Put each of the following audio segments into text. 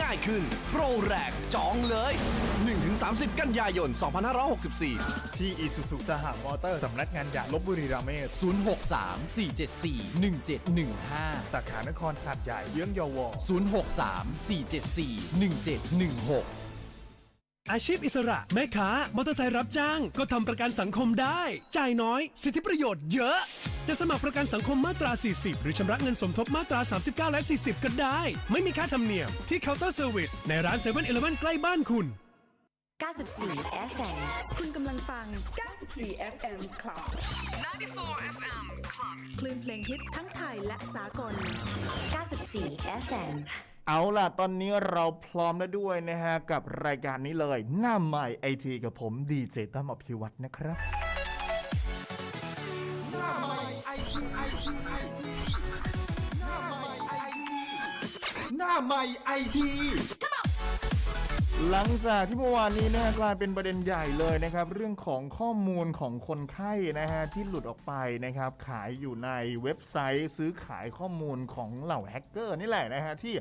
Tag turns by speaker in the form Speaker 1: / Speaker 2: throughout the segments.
Speaker 1: ง่ายขึ้น โปรแรกจองเลย 1-30 กันยายน 2564
Speaker 2: ที่อีซูซูสหมอเตอร์สำนักงานใหญ่ลบบุรีราเมศ
Speaker 3: 063 474 1715
Speaker 2: สาขานครหาดใหญ่เยื้องเยาวอ
Speaker 3: 063 474 1716
Speaker 4: อาชีพอิสระแม่ค้ามอเตอร์ไซค์รับจ้าง ก็ทำประกันสังคมได้ จ่ายน้อย สิทธิประโยชน์เยอะ จะสมัครประกันสังคมมาตรา 40 หรือชำระเงินสมทบมาตรา 39 และ 40 ก็ได้ ไม่มีค่าธรรมเนียมที่เคาน์เตอร์เซอร์วิสในร้าน7 e เ e ่ e อใกล้บ้านคุณ
Speaker 5: 94 FM
Speaker 6: คุณกำลังฟัง 94 FM Club 94 FM Club คลื่นเพลงฮิตทั้งไทยและสากล
Speaker 5: 94 FM
Speaker 7: เอาล่ะ ตอนนี้เราพร้อมแล้วด้วยนะฮะ กับรายการนี้เลย หน้าใหม่ไอทีกับผมดีเจตั้มอภิวัตนะครับ
Speaker 8: หน้าใหม่ไอที
Speaker 7: หน้าใหม่ไอทีหน้าใหม่ไอที หลังจากที่เมื่อวานนี้นะฮะกลายเป็นประเด็นใหญ่เลยนะครับ เรื่องของข้อมูลของคนไข้นะฮะที่หลุดออกไปนะครับ ขายอยู่ในเว็บไซต์ ซื้อขายข้อมูลของเหล่าแฮกเกอร์นี่แหละนะฮะที่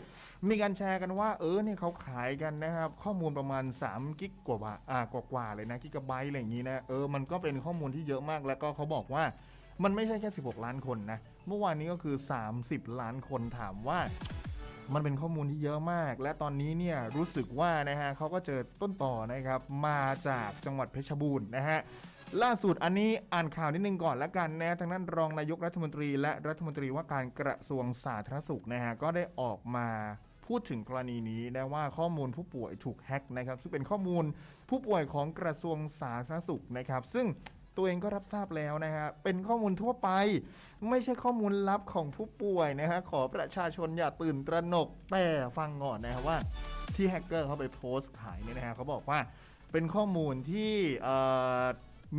Speaker 7: มีการแชร์กันว่าเออเนี่ยเขาขายกันนะครับข้อมูลประมาณ 3 กิกกว่าอ่ากว่าๆเลยนะกิกะไบต์อะไรอย่างนี้นะเออมันก็เป็นข้อมูลที่เยอะมากแล้วก็เขาบอกว่ามันไม่ใช่แค่ 16 ล้านคนนะเมื่อวานนี้ก็คือ 30 ล้านคนถามว่า มันเป็นข้อมูลที่เยอะมาก และตอนนี้เนี่ยรู้สึกว่านะฮะเขาก็เจอต้นต่อนะครับมาจากจังหวัดเพชรบูรณ์นะฮะล่าสุดอันนี้อ่านข่าวนิดนึงก่อนละกันนะทางนั้นรองนายกรัฐมนตรีและรัฐมนตรีว่าการกระทรวงสาธารณสุขนะฮะก็ได้ออกมาพูดถึงกรณีนี้นะว่าข้อมูลผู้ป่วยถูกแฮ็กนะครับซึ่งเป็นข้อมูลผู้ป่วยของกระทรวงสาธารณสุขนะครับซึ่ง ตัวเองก็รับทราบแล้วนะฮะเป็นข้อมูลทั่วไป ไม่ใช่ข้อมูลลับของผู้ป่วยนะฮะขอประชาชนอย่าตื่นตระหนกแต่ฟังก่อนนะฮะว่าที่แฮกเกอร์เขาไปโพสต์ขายเนี่ยนะฮะเขาบอกว่าเป็นข้อมูลที่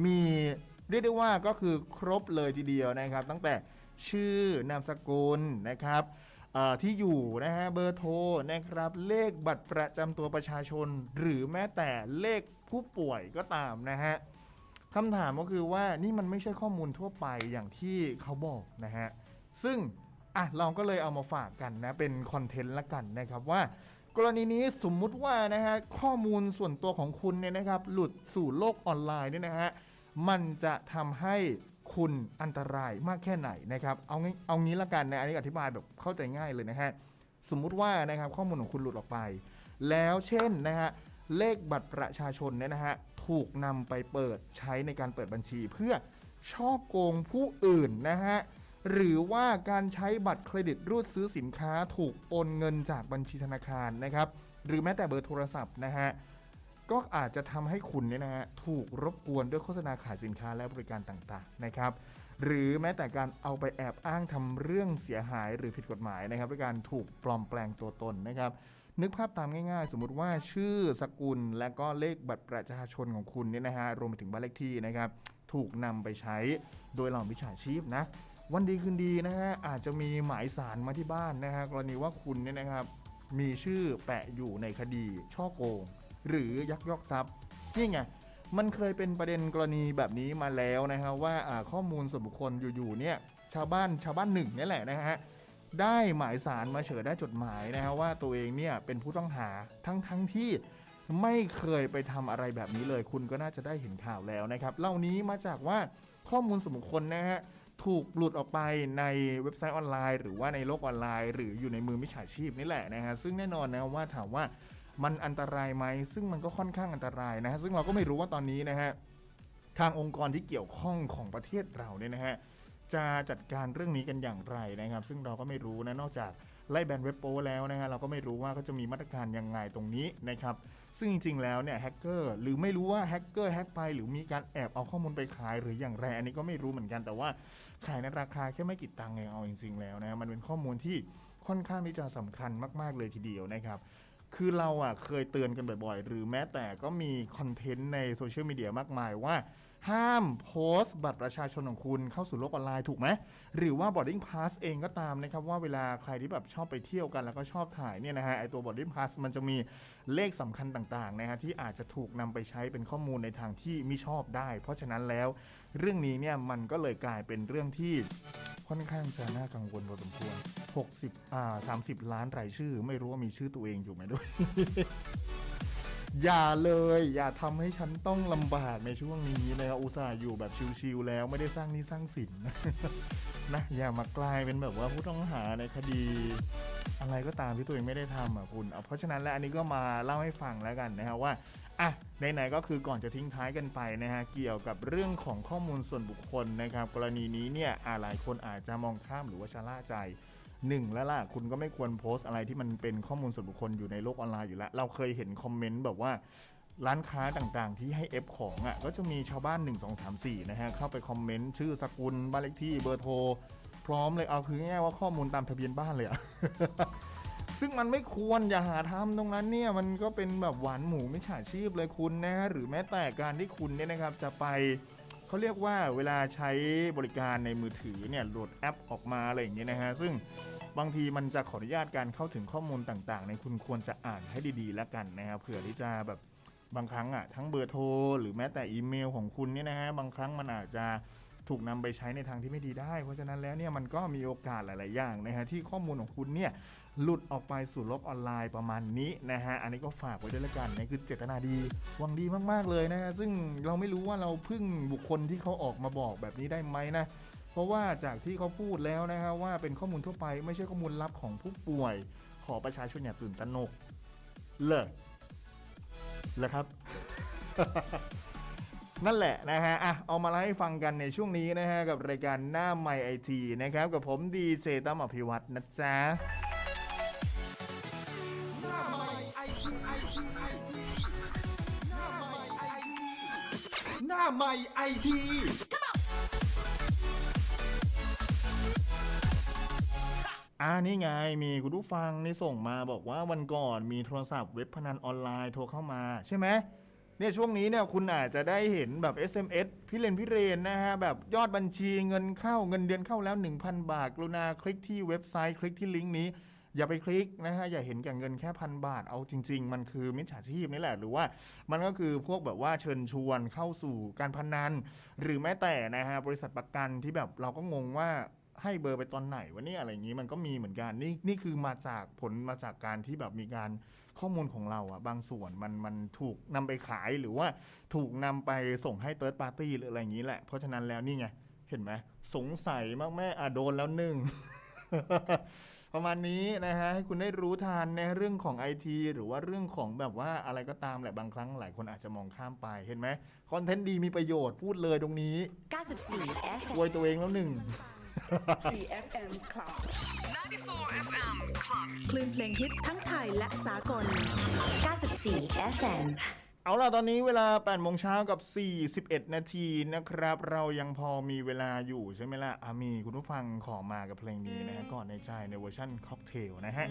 Speaker 7: มีเรียกได้ว่าก็คือครบเลยทีเดียวนะครับ ตั้งแต่ชื่อนามสกุลนะครับที่อยู่นะฮะเบอร์โทรนะครับ เลขบัตรประจำตัวประชาชน หรือแม้แต่เลขผู้ป่วยก็ตามนะฮะ คำถามก็คือว่านี่มันไม่ใช่ข้อมูลทั่วไปอย่างที่เขาบอกนะฮะ ซึ่งอะเราก็เลยเอามาฝากกันนะเป็นคอนเทนต์ละกันนะครับว่ากรณีนี้สมมุติว่านะฮะข้อมูลส่วนตัวของคุณเนี่ยนะครับ หลุดสู่โลกออนไลน์เนี่ยนะฮะมันจะทำให้คุณอันตรายมากแค่ไหนนะครับเอางี้เอางี้ละกันนะอันนี้อธิบายแบบเข้าใจง่ายเลยนะฮะสมมุติว่านะครับข้อมูลของคุณหลุดออกไป แล้วเช่นนะฮะเลขบัตรประชาชนเนี่ยนะฮะ ถูกนำไปเปิดใช้ในการเปิดบัญชี เพื่อช่อโกงผู้อื่นนะฮะหรือว่าการใช้บัตรเครดิตรูดซื้อสินค้าถูกโอนเงินจากบัญชีธนาคารนะครับ หรือแม้แต่เบอร์โทรศัพท์นะฮะก็อาจจะทำให้คุณเนี่ยนะฮะถูกรบกวนด้วยโฆษณาขายสินค้าและบริการต่างๆนะครับ หรือแม้แต่การเอาไปแอบอ้างทำเรื่องเสียหายหรือผิดกฎหมายนะครับด้วยการถูกปลอมแปลงตัวตนนะครับ นึกภาพตามง่ายๆ สมมุติว่าชื่อสกุลและก็เลขบัตรประชาชนของคุณเนี่ยนะฮะรวมไปถึงบ้านเลขที่นะครับ ถูกนำไปใช้โดยเหล่ามิจฉาชีพนะ วันดีคืนดีนะฮะอาจจะมีหมายสารมาที่บ้านนะฮะกรณีว่าคุณเนี่ยนะครับ มีชื่อแปะอยู่ในคดีช่อโกง หรือยักยอกทรัพย์นี่ไงมันเคยเป็นประเด็นกรณีแบบนี้มาแล้วนะฮะว่าอ่าข้อมูลส่วนบุคคลอยู่ๆเนี่ยชาวบ้านชาวบ้านหนึ่งนี่แหละนะฮะ ได้หมายสารมาเฉยได้จดหมายนะฮะว่าตัวเองเนี่ยเป็นผู้ต้องหาทั้งทั้งที่ไม่เคยไปทำอะไรแบบนี้เลย คุณก็น่าจะได้เห็นข่าวแล้วนะครับเล่านี้มาจากว่าข้อมูลส่วนบุคคลนะฮะถูกหลุดออกไปในเว็บไซต์ออนไลน์ หรือว่าในโลกออนไลน์ หรืออยู่ในมือมิจฉาชีพนี่แหละนะฮะซึ่งแน่นอนนะว่าถามว่ามันอันตรายไหมซึ่งมันก็ค่อนข้างอันตรายนะฮะซึ่งเราก็ไม่รู้ว่าตอนนี้นะฮะทางองค์กรที่เกี่ยวข้องของประเทศเราเนี่ยนะฮะ จะจัดการเรื่องนี้กันอย่างไรนะครับ ซึ่งเราก็ไม่รู้นะนอกจากไล่แบนเว็บโป้แล้วนะฮะเราก็ไม่รู้ว่าเขาจะมีมาตรการยังไงตรงนี้นะครับซึ่งจริงๆแล้วเนี่ยแฮกเกอร์หรือไม่รู้ว่าแฮกเกอร์แฮกไปหรือมีการแอบเอาข้อมูลไปขายหรืออย่างไรอันนี้ก็ไม่รู้เหมือนกันแต่ว่าขายในราคาแค่ไม่กี่ตังค์เองเอาจริงๆแล้วนะมันเป็นข้อมูลที่ค่อนข้างที่จะสำคัญมากๆเลยทีเดียวนะครับคือเราอะเคยเตือนกันบ่อยๆ หรือแม้แต่ก็มีคอนเทนต์ในโซเชียลมีเดียมากมายว่า ห้ามโพสต์บัตรประชาชนของคุณเข้าสู่โลกออนไลน์ถูกไหม หรือว่า boarding pass เองก็ตามนะครับ ว่าเวลาใครที่แบบชอบไปเที่ยวกันแล้วก็ชอบถ่ายเนี่ยนะฮะไอตัว boarding pass มันจะมีเลขสำคัญต่างๆนะฮะที่อาจจะถูกนำไปใช้เป็นข้อมูลในทางที่ไม่ชอบได้ เพราะฉะนั้นแล้วเรื่องนี้เนี่ยมันก็เลยกลายเป็นเรื่องที่ค่อนข้างจะน่ากังวลพอสมควร 60 อ่า 30 ล้านรายชื่อ ไม่รู้ว่ามีชื่อตัวเองอยู่ไหมด้วย อย่าเลย อย่าทำให้ฉันต้องลำบากในช่วงนี้นะครับอุตส่าห์อยู่แบบชิวๆแล้วไม่ได้สร้างนี้สร้างสินนะอย่ามากลายเป็นแบบว่าผู้ต้องหาในคดี อะไรก็ตามที่ตัวเองไม่ได้ทำอะคุณเเพราะฉะนั้นแล้วอันนี้ก็มาเล่าให้ฟังแล้วกันนะฮะว่าอะไหนๆก็คือก่อนจะทิ้งท้ายกันไปนะฮะเกี่ยวกับเรื่องของข้อมูลส่วนบุคคลนะครับ กรณีนี้เนี่ยหลายคนอาจจะมองข้ามหรือว่าชะล่าใจ หนึ่งแล้วล่ะคุณก็ไม่ควรโพสต์อะไรที่มันเป็นข้อมูลส่วนบุคคลอยู่ในโลกออนไลน์อยู่แล้ว เราเคยเห็นคอมเมนต์แบบว่าร้านค้าต่างๆ ที่ให้เอฟของอะก็จะมีชาวบ้าน 1 2 3 4 นะฮะ เข้าไปคอมเมนต์ ชื่อสกุลบ้านเลขที่เบอร์โทร พร้อมเลยเอาคือง่ายๆว่าข้อมูลตามทะเบียนบ้านเลยอะซึ่งมันไม่ควรอย่าหาทำตรงนั้นเนี่ย มันก็เป็นแบบหวานหมูไม่ฉาชีพเลยคุณนะฮะหรือแม้แต่การที่คุณเนี่ยนะครับจะไป เขาเรียกว่าเวลาใช้บริการในมือถือเนี่ยโหลดแอปออกมาอะไรอย่างเงี้ยนะฮะซึ่งบางทีมันจะขออนุญาตการเข้าถึงข้อมูลต่างๆในคุณควรจะอ่านให้ดีๆ แล้วกันนะครับเผื่อที่จะแบบบางครั้งอะทั้งเบอร์โทรหรือแม้แต่อีเมลของคุณเนี่ยนะฮะบางครั้งมันอาจจะถูกนำไปใช้ในทางที่ไม่ดีได้ เพราะฉะนั้นแล้วเนี่ยมันก็มีโอกาสหลาย ๆ อย่างนะฮะที่ข้อมูลของคุณเนี่ย หลุดออกไปสู่โลกออนไลน์ประมาณนี้นะฮะ อันนี้ก็ฝากไว้ด้วยละกันนะคือเจตนาดีหวังดีมากๆเลยนะฮะ ซึ่งเราไม่รู้ว่าเราพึ่งบุคคลที่เขาออกมาบอกแบบนี้ได้ไหมนะ เพราะว่าจากที่เขาพูดแล้วนะฮะว่าเป็นข้อมูลทั่วไปไม่ใช่ข้อมูลลับของผู้ป่วย ขอประชาชนอย่าตื่นตระหนก เลยเลยครับนั่นแหละนะฮะ อะ เอามาเล่าให้ฟังกันในช่วงนี้นะฮะ กับรายการหน้าใหม่ไอทีนะครับ กับผมดีเจตั้มอภิวัตรนะจ๊ะ
Speaker 8: นาใหม่ไอที
Speaker 7: อ่านี่ไงมีคุณผู้ฟังนี่ส่งมาบอกว่าวันก่อนมีโทรศัพท์เว็บพนันออนไลน์โทรเข้ามาใช่ไหมเนี่ยช่วงนี้เนี่ยคุณอาจจะได้เห็นแบบ SMS พี่เลนพี่เรนนะฮะ แบบยอดบัญชีเงินเข้าเงินเดือนเข้าแล้ว 1,000 บาท กรุณาคลิกที่เว็บไซต์คลิกที่ลิงก์นี้ อย่าไปคลิกนะฮะอย่าเห็นแก่เงินแค่พันบาทเอาจริง ๆ มันคือมิจฉาชีพนี่แหละหรือว่า มันก็คือพวกแบบว่าเชิญชวนเข้าสู่การพนัน หรือแม้แต่นะฮะบริษัทประกันที่แบบเราก็งงว่าให้เบอร์ไปตอนไหนวะเนี่ยอะไรอย่างนี้มันก็มีเหมือนกันนี่นี่คือมาจากผลมาจากการที่แบบมีการข้อมูลของเราอะบางส่วนมันมันถูกนำไปขายหรือว่าถูกนำไปส่งให้เติร์ดปาร์ตี้หรืออะไรอย่างนี้แหละ เพราะฉะนั้นแล้วนี่ไง เห็นไหมสงสัยมากแม่อะโดนแล้วหนึ่ง ประมาณนี้นะฮะให้คุณได้รู้ทันในเรื่องของไอทีหรือว่าเรื่องของแบบว่าอะไรก็ตามแหละบางครั้งหลายคนอาจจะมองข้ามไปเห็นไหมคอนเทนต์ดีมีประโยชน์พูดเลยตรงนี้
Speaker 5: 94 FM
Speaker 7: อวยตัวเองแล้วหนึ่ง
Speaker 6: 4FM Club 94 FM Club คลื่นเพลงฮิตทั้งไทยและสากล
Speaker 5: 94 FM
Speaker 7: เอาล่ะ ตอนนี้เวลา8โมงเช้ากับ 41 นาทีนะครับ เรายังพอมีเวลาอยู่ใช่ไหมล่ะอามีคุณผู้ฟังขอมากับเพลงนี้นะฮะก่อนในใจในเวอร์ชั่นค็อกเทลนะฮะ